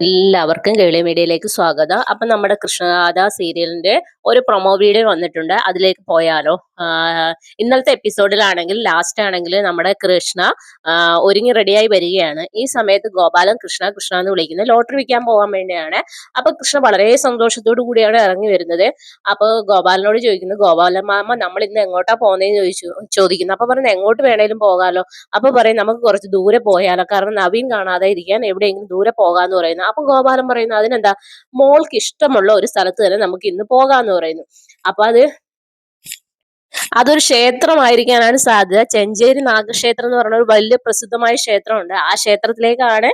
എല്ലാവർക്കും കേളി മീഡിയയിലേക്ക് സ്വാഗതം. അപ്പൊ നമ്മുടെ കൃഷ്ണഗാഥ സീരിയലിന്റെ ഒരു പ്രൊമോ വീഡിയോ വന്നിട്ടുണ്ട്. അതിലേക്ക് പോയാലോ? ഇന്നലത്തെ എപ്പിസോഡിലാണെങ്കിൽ ലാസ്റ്റ് ആണെങ്കിൽ നമ്മുടെ കൃഷ്ണ ഒരുങ്ങി റെഡിയായി വരികയാണ്. ഈ സമയത്ത് ഗോപാലൻ കൃഷ്ണ കൃഷ്ണ എന്ന് വിളിക്കുന്നത് ലോട്ടറി വിൽക്കാൻ പോകാൻ വേണ്ടിയാണ്. അപ്പൊ കൃഷ്ണ വളരെ സന്തോഷത്തോടു കൂടിയാണ് ഇറങ്ങി വരുന്നത്. അപ്പൊ ഗോപാലനോട് ചോദിക്കുന്നു ഗോപാലൻ മാമ നമ്മൾ ഇന്ന് എങ്ങോട്ടാ പോകുന്നതെന്ന് ചോദിച്ചു ചോദിക്കുന്നു. അപ്പൊ പറയുന്നത് എങ്ങോട്ട് വേണേലും പോകാലോ. അപ്പൊ പറയും നമുക്ക് കുറച്ച് ദൂരെ പോയാലോ. കാരണം നവീൻ കാണാതെ ഇരിക്കാൻ എവിടെയെങ്കിലും ദൂരെ പോകാന്ന് പറയുന്നു. അപ്പൊ ഗോപാലൻ പറയുന്നു അതിനെന്താ? മോൾക്ക് ഇഷ്ടമുള്ള ഒരു സ്ഥലത്ത് തന്നെ നമുക്ക് ഇന്ന് പോകാന്ന് പറയുന്നു. അപ്പൊ അത് അതൊരു ക്ഷേത്രമായിരിക്കാനാണ് സാധ്യത. ചെഞ്ചേരി നാഗക്ഷേത്രം എന്ന് പറഞ്ഞ ഒരു വലിയ പ്രസിദ്ധമായ ക്ഷേത്രമുണ്ട്. ആ ക്ഷേത്രത്തിലേക്കാണ്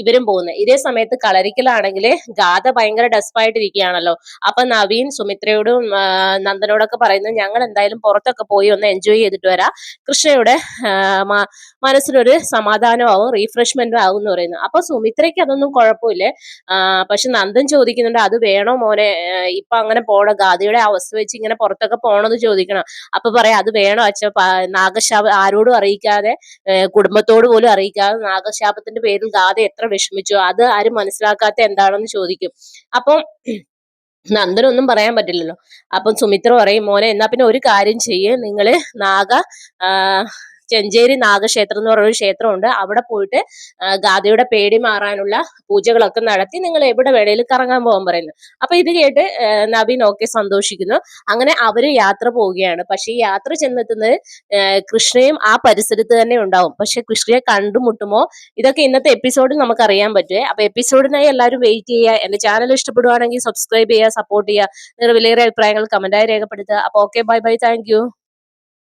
ഇവരും പോകുന്നത് ഇതേ സമയത്ത് കളരിക്കലാണെങ്കിൽ ഗാഥ ഭയങ്കര ഡെസ്പായിട്ടിരിക്കുകയാണല്ലോ. അപ്പൊ നവീൻ സുമിത്രയോടും നന്ദനോടൊക്കെ പറയുന്നത് ഞങ്ങൾ എന്തായാലും പുറത്തൊക്കെ പോയി ഒന്ന് എൻജോയ് ചെയ്തിട്ട് വരാം. കൃഷ്ണയുടെ മനസ്സിനൊരു സമാധാനം മനസ്സിനൊരു സമാധാനമാവും റീഫ്രഷ്മെന്റും ആവും എന്ന് പറയുന്നു. അപ്പൊ സുമിത്രയ്ക്ക് അതൊന്നും കുഴപ്പമില്ലേ. പക്ഷെ നന്ദൻ ചോദിക്കുന്നുണ്ട് അത് വേണോ മോനെ? ഇപ്പൊ അങ്ങനെ പോണ. ഗാഥയുടെ അവസ്ഥ വെച്ച് ഇങ്ങനെ പുറത്തൊക്കെ പോണെന്ന് ചോദിക്കണം. അപ്പൊ പറയാം അത് വേണോ അച്ഛ? നാഗശാപ ആരോടും അറിയിക്കാതെ കുടുംബത്തോട് പോലും അറിയിക്കാതെ നാഗശാപത്തിന്റെ പേരിൽ ഗാഥ എത്ര വിഷമിച്ചു? അത് ആരും മനസ്സിലാക്കാത്ത എന്താണെന്ന് ചോദിക്കും. അപ്പം നന്ദനൊന്നും പറയാൻ പറ്റില്ലല്ലോ. അപ്പം സുമിത്ര പറയും മോനെ എന്നാ പിന്നെ ഒരു കാര്യം ചെയ്യേ. നിങ്ങൾ നാഗ ചെഞ്ചേരി നാഗക്ഷേത്രം എന്ന് പറയുന്ന ഒരു ക്ഷേത്രമുണ്ട്. അവിടെ പോയിട്ട് ഗാദയുടെ പേടി മാറാനുള്ള പൂജകളൊക്കെ നടത്തി നിങ്ങൾ എവിടെ വേണേലും കറങ്ങാൻ പോകാൻ പറയുന്നു. അപ്പൊ ഇത് കേട്ട് നബീൻ ഓക്കെ സന്തോഷിക്കുന്നു. അങ്ങനെ അവർ യാത്ര പോവുകയാണ്. പക്ഷെ ഈ യാത്ര ചെന്നെത്തുന്നത് കൃഷ്ണയും ആ പരിസരത്ത് തന്നെ ഉണ്ടാവും. പക്ഷെ കൃഷ്ണയെ കണ്ടുമുട്ടുമോ? ഇതൊക്കെ ഇന്നത്തെ എപ്പിസോഡിൽ നമുക്ക് അറിയാൻ പറ്റുമേ അപ്പൊ എപ്പിസോഡിനായി എല്ലാവരും വെയിറ്റ് ചെയ്യുക. എന്റെ ചാനൽ ഇഷ്ടപ്പെടുവാണെങ്കിൽ സബ്സ്ക്രൈബ് ചെയ്യുക സപ്പോർട്ട് ചെയ്യുക. നിങ്ങളുടെ വിലയേറെ അഭിപ്രായങ്ങൾ കമന്റായി രേഖപ്പെടുത്തുക. അപ്പൊ ഓക്കെ ബൈ ബൈ. താങ്ക്